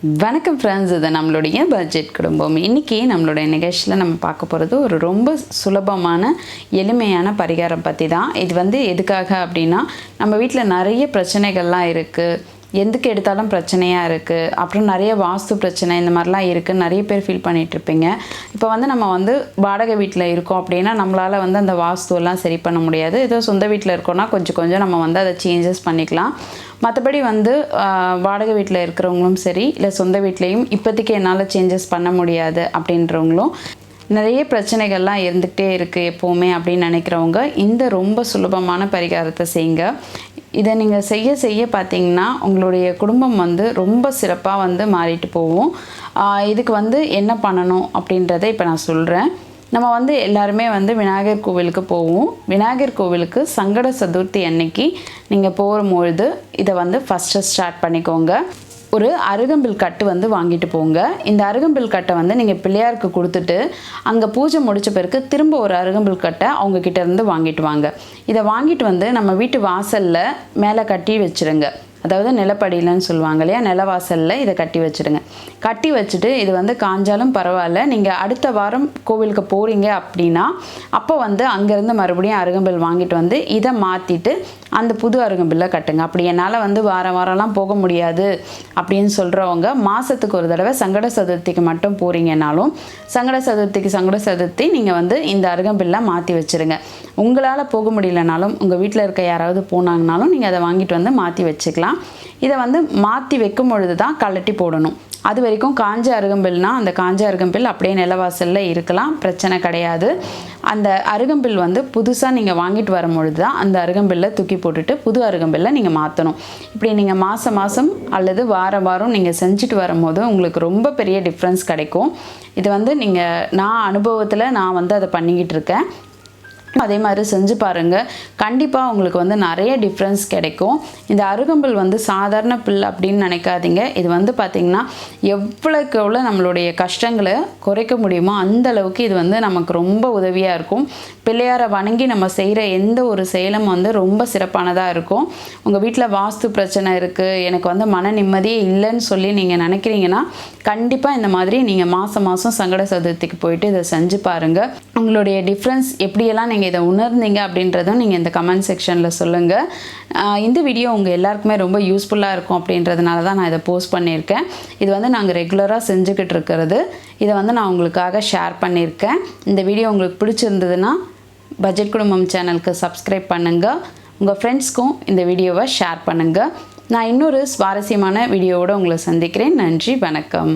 வணக்கம் ஃப்ரெண்ட்ஸ் இது நம்மளுடைய பட்ஜெட் குடும்பம். இன்றைக்கி நம்மளுடைய நிகழ்ச்சியில் நம்ம பார்க்க போகிறது ஒரு ரொம்ப சுலபமான எளிமையான பரிகாரம் பற்றி தான் இது வந்து எதுக்காக அப்படின்னா நம்ம வீட்டில் நிறைய பிரச்சனைகள்லாம் இருக்குது எதுக்கு எடுத்தாலும் பிரச்சனையாக இருக்குது அப்புறம் நிறைய வாஸ்து பிரச்சனை இந்த மாதிரிலாம் இருக்குது நிறைய பேர் ஃபீல் பண்ணிகிட்ருப்பீங்க இப்போ வந்து நம்ம வந்து வாடகை வீட்டில் இருக்கோம் அப்படின்னா நம்மளால் வந்து அந்த வாஸ்துவெல்லாம் சரி பண்ண முடியாது. ஏதோ சொந்த வீட்டில் இருக்கோம்னா கொஞ்சம் கொஞ்சம் நம்ம வந்து அதை சேஞ்சஸ் பண்ணிக்கலாம். மற்றபடி வந்து வாடகை வீட்டில் இருக்கிறவங்களும் சரி இல்லை சொந்த வீட்லேயும் இப்போதைக்கு என்னால் சேஞ்சஸ் பண்ண முடியாது அப்படின்றவங்களும் நிறைய பிரச்சனைகள்லாம் இருந்துகிட்டே இருக்குது எப்போவுமே அப்படின்னு நினைக்கிறவங்க இந்த ரொம்ப சுலபமான பரிகாரத்தை செய்யுங்க. இதை நீங்கள் செய்ய செய்ய பார்த்தீங்கன்னா உங்களுடைய குடும்பம் வந்து ரொம்ப சிறப்பாக வந்து மாறிட்டு போகும். இதுக்கு வந்து என்ன பண்ணணும் அப்படின்றத இப்போ நான் சொல்கிறேன் நம்ம வந்து எல்லாருமே வந்து விநாயகர் கோவிலுக்கு போவோம். விநாயகர் கோவிலுக்கு சங்கட சதுர்த்தி அன்னைக்கு நீங்கள் போகும்பொழுது இதை வந்து ஃபஸ்ட்டு ஸ்டார்ட் பண்ணிக்கோங்க. ஒரு அருகம்பில் கட்டு வந்து வாங்கிட்டு போங்க. இந்த அருகம்பில் கட்டை வந்து நீங்கள் பிள்ளையாருக்கு கொடுத்துட்டு அங்கே பூஜை முடித்த பிறகு திரும்ப ஒரு அருகம்பில் கட்டை அவங்கக்கிட்ட இருந்து வாங்கிட்டு வாங்க. இதை வாங்கிட்டு வந்து நம்ம வீட்டு வாசலில் மேலே கட்டி வச்சிருங்க. அதாவது நிலப்படியிலன்னு சொல்லுவாங்க இல்லையா? நிலவாசலில் இதை கட்டி வச்சிடுங்க. கட்டி வச்சுட்டு இது வந்து காஞ்சாலும் பரவாயில்ல. நீங்கள் அடுத்த வாரம் கோவிலுக்கு போகிறீங்க அப்படின்னா அப்போ வந்து அங்கேருந்து மறுபடியும் அருகம்பில் வாங்கிட்டு வந்து இதை மாற்றிட்டு அந்த புது அருகம்பில்லை கட்டுங்க. அப்படி என்னால் வந்து வாரம் வாரம்லாம் போக முடியாது அப்படின்னு சொல்கிறவங்க மாதத்துக்கு ஒரு தடவை சங்கட சதுர்த்திக்கு மட்டும் போகிறீங்கனாலும் சங்கட சதுர்த்திக்கு சங்கட சதுர்த்தி நீங்கள் வந்து இந்த அருகம்பில்லை மாற்றி வச்சுருங்க. உங்களால் போக முடியலனாலும் உங்கள் வீட்டில் இருக்க யாராவது போனாங்கனாலும் நீங்கள் அதை வாங்கிட்டு வந்து மாற்றி வச்சுக்கலாம். இதை வந்து மாற்றி வைக்கும் பொழுது தான் கழட்டி போடணும். அது வரைக்கும் காஞ்ச அருகம்பில்னா அந்த காஞ்ச அருகம்பில் அப்படியே நிலவாசலில் இருக்கலாம். பிரச்சனை கிடையாது. அந்த அருகம்பில் வந்து புதுசாக நீங்கள் வாங்கிட்டு வரும்பொழுது தான் அந்த அருகம்பில்லை தூக்கி போட்டுட்டு புது அருகம்பில்லை நீங்கள் மாற்றணும் இப்படி நீங்கள் மாதம் மாதம் அல்லது வாரம் வாரம் நீங்கள் செஞ்சுட்டு வரும்போது உங்களுக்கு ரொம்ப பெரிய டிஃப்ரென்ஸ் கிடைக்கும். இது வந்து நீங்கள் நான் அனுபவத்தில் நான் வந்து அதை பண்ணிக்கிட்டு இருக்கேன். அதே மாதிரி செஞ்சு பாருங்கள் கண்டிப்பாக உங்களுக்கு வந்து நிறைய டிஃப்ரென்ஸ் கிடைக்கும். இந்த அருகம்புல் வந்து சாதாரண பில் அப்படின்னு நினைக்காதீங்க. இது வந்து பார்த்திங்கன்னா எவ்வளோக்கு எவ்வளோ நம்மளுடைய கஷ்டங்களை குறைக்க முடியுமோ அந்த அளவுக்கு இது வந்து நமக்கு ரொம்ப உதவியாக இருக்கும். பிள்ளையாரை வணங்கி நம்ம செய்கிற எந்த ஒரு செயலும் வந்து ரொம்ப சிறப்பானதாக இருக்கும். உங்கள் வீட்டில் வாஸ்து பிரச்சனை இருக்குது எனக்கு வந்து மன நிம்மதியே இல்லைன்னு சொல்லி நீங்கள் நினைக்கிறீங்கன்னா கண்டிப்பாக இந்த மாதிரி நீங்கள் மாதம் மாதம் சங்கட சதுர்த்திக்கு போயிட்டு இதை செஞ்சு பாருங்கள் உங்களுடைய டிஃப்ரென்ஸ் எப்படியெல்லாம் நீங்கள் நீங்கள் இதை உணர்ந்தீங்க அப்படின்றதும் நீங்கள் இந்த கமெண்ட் செக்ஷனில் சொல்லுங்கள் இந்த வீடியோ உங்கள் எல்லாருக்குமே ரொம்ப யூஸ்ஃபுல்லாக இருக்கும் அப்படின்றதுனால தான் நான் இதை போஸ்ட் பண்ணியிருக்கேன். இது வந்து நாங்கள் ரெகுலராக செஞ்சுக்கிட்டு இருக்கிறது. இதை வந்து நான் உங்களுக்காக ஷேர் பண்ணியிருக்கேன். இந்த வீடியோ உங்களுக்கு பிடிச்சிருந்ததுன்னா பட்ஜெட் குடும்பம் சேனலுக்கு சப்ஸ்கிரைப் பண்ணுங்கள் உங்கள் ஃப்ரெண்ட்ஸ்க்கும் இந்த வீடியோவை ஷேர் பண்ணுங்கள் நான் இன்னொரு சுவாரஸ்யமான வீடியோவோடு உங்களை சந்திக்கிறேன். நன்றி வணக்கம்.